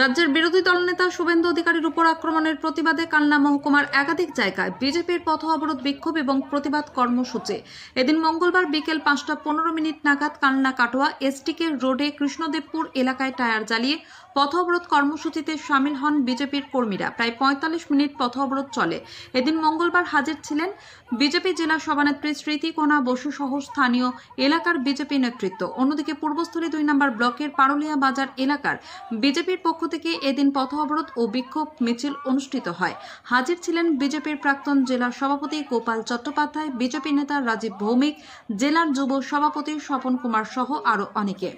রাজ্যের বিরোধী দলনেতা শুভেন্দু অধিকারীর উপর আক্রমণের প্রতিবাদে কালনা মহকুমার একাধিক জায়গায় বিজেপির পথ অবরোধ বিক্ষোভ এবং প্রতিবাদ কর্মসূচি। এদিন মঙ্গলবার বিকেল পাঁচটা পনেরো মিনিট নাগাদ কালনা কাটোয়া, এসটিকে রোডে কৃষ্ণদেবপুর এলাকায় টায়ার জ্বালিয়ে পথ অবরোধ কর্মসূচিতে সামিল হন বিজেপির কর্মীরা। প্রায় পঁয়তাল্লিশ মিনিট পথ অবরোধ চলে। এদিন মঙ্গলবার হাজির ছিলেন বিজেপি জেলা সভানেত্রী স্মৃতিকোনা বসু সহ স্থানীয় এলাকার বিজেপি নেতৃত্ব। অন্যদিকে পূর্বস্থলী দুই নম্বর ব্লকের পারুলিয়া বাজার এলাকার বিজেপির পক্ষ থেকে এদিন পথ অবরোধ ও বিক্ষোভ মিছিল অনুষ্ঠিত হয়। হাজির ছিলেন বিজেপির প্রাক্তন জেলা সভাপতি গোপাল চট্টোপাধ্যায় বিজেপি নেতা রাজীব ভৌমিক জেলার যুব সভাপতি স্বপন কুমার সহ আরও অনেকে।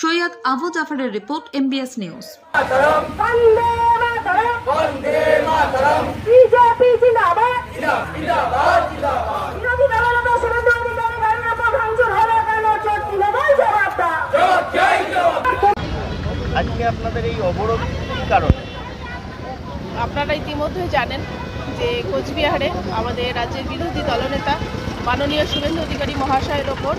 Syed Abu জাফরের report MBS news Bande Mataram Bande Mataram BJP জিন্দাবাদ বিরোধী দলনেতা শুভেন্দু অধিকারী গাড়ির ওপর ভাঙচুর হলো কেন চোট তুলে দেয় জবাবটা আজকে আপনাদের এই অবরোধ কী কারণে? আপনারা ইতিমধ্যে জানেন যে কোচবিহারে আমাদের রাজ্যের বিরোধী দলনেতা মাননীয় শুভেন্দু অধিকারী মহাশয়ের ওপর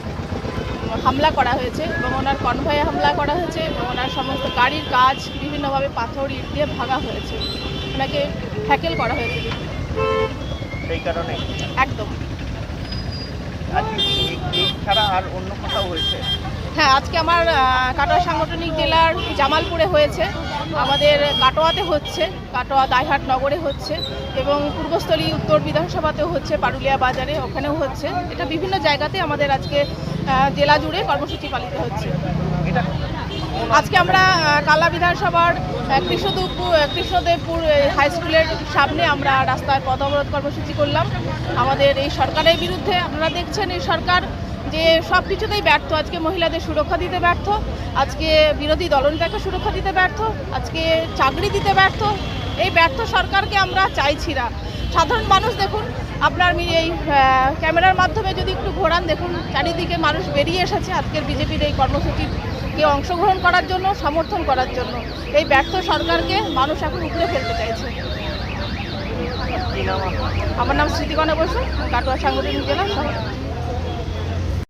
হামলা করা হয়েছে এবং ওনার কনভয়ে হামলা করা হয়েছে এবং ওনার সমস্ত গাড়ির কাজ বিভিন্নভাবে পাথর ইট দিয়ে ভাঙা হয়েছে। ওনাকে হ্যাকেল করা হয়েছে। সেই কারণে? একদম। এই ছাড়া আর অন্য কোথাও হয়েছে? হ্যাঁ আজকে আমার কাটোয়া সাংগঠনিক জেলার জামালপুরে হয়েছে। আমাদের কাটোয়াতে হচ্ছে কাটোয়া দাইহাট নগরে হচ্ছে এবং পূর্বস্থলী উত্তর বিধানসভাতেও হচ্ছে পারুলিয়া বাজারে ওখানেও হচ্ছে। এটা বিভিন্ন জায়গাতে আমাদের আজকে জেলা জুড়ে কর্মসূচি পালিত হচ্ছে। আজকে আমরা কালা বিধানসভার আহ, কৃষ্ণদেবপুর হাই স্কুলের সামনে আমরা রাস্তায় পথ অবরোধ কর্মসূচি করলাম। আমাদের এই সরকারের বিরুদ্ধে আপনারা দেখছেন এই সরকার যে সব কিছুতেই ব্যর্থ। আজকে মহিলাদের সুরক্ষা দিতে ব্যর্থ আজকে বিরোধী দলনেতাকে সুরক্ষা দিতে ব্যর্থ আজকে চাকরি দিতে ব্যর্থ। এই ব্যর্থ সরকারকে আমরা চাইছি না। সাধারণ মানুষ দেখুন আপনার এই ক্যামেরার মাধ্যমে যদি একটু ঘোরান দেখুন চারিদিকে মানুষ বেরিয়ে এসেছে আজকের বিজেপির এই কর্মসূচিকে অংশগ্রহণ করার জন্য সমর্থন করার জন্য। এই ব্যর্থ সরকারকে মানুষ এখন উপরে ফেলতে চাইছে। আমার নাম স্মৃতিকণা বসু কাটোয়া সাংগঠনিক জেলা সভাপতি